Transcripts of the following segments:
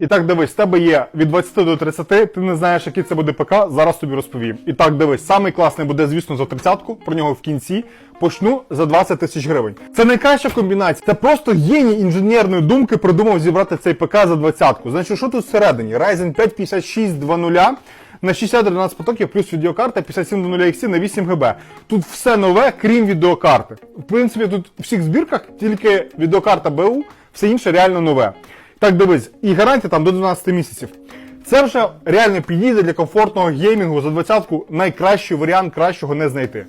І так, дивись, в тебе є від 20 до 30, ти не знаєш, який це буде ПК, зараз тобі розповім. І так, дивись, самий класний буде, звісно, за 30-ку, про нього в кінці. Почну за 20 тисяч гривень. Це найкраща комбінація. Це просто геній інженерної думки придумав зібрати цей ПК за 20-ку. Значить, що тут всередині? Ryzen 5 5600 на 60-12 потоків плюс відеокарта 5700 XT на 8 ГБ. Тут все нове, крім відеокарти. В принципі, тут в всіх збірках тільки відеокарта БУ, все інше реально нове. Так дивись, і гарантія там до 12 місяців. Це вже реально підійде для комфортного геймінгу за 20-ку найкращий варіант кращого не знайти.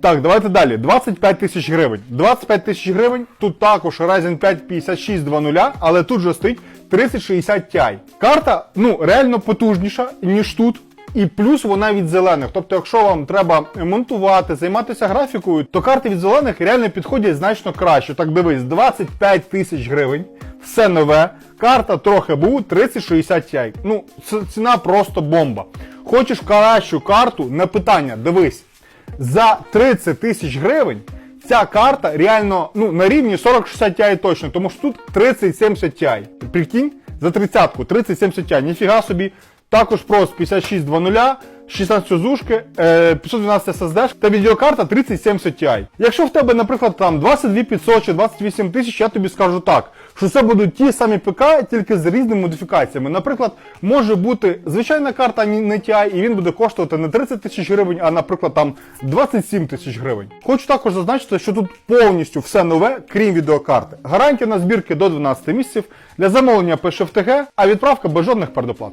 Так, давайте далі. 25 тисяч гривень. 25 тисяч гривень. Тут також Ryzen 5 5600, але тут же стоїть 3060 Ti. Карта, ну, реально потужніша, ніж тут. І плюс вона від зелених. Тобто, якщо вам треба монтувати, займатися графікою, то карти від зелених реально підходять значно краще. Так дивись, 25 тисяч гривень, все нове. Карта трохи був 3060 Ti. Ну, ціна просто бомба. Хочеш кращу карту, не питання, дивись. За 30 тисяч гривень ця карта реально ну, на рівні 4060 Ti точно, тому що тут 3070 Ti. Прикинь, за 30-ку 3070 Ti, ніфіга собі. Також просто 5600, 16 зушки, е, 512 SSD та відеокарта 3070 Ti. Якщо в тебе, наприклад, там 22500 чи 28 тисяч, я тобі скажу так, що це будуть ті самі ПК, тільки з різними модифікаціями. Наприклад, може бути звичайна карта не Ti, і він буде коштувати не 30 тисяч гривень, а, наприклад, там 27 тисяч гривень. Хочу також зазначити, що тут повністю все нове, крім відеокарти. Гарантія на збірки до 12 місяців, для замовлення пише в ТГ, а відправка без жодних передоплат.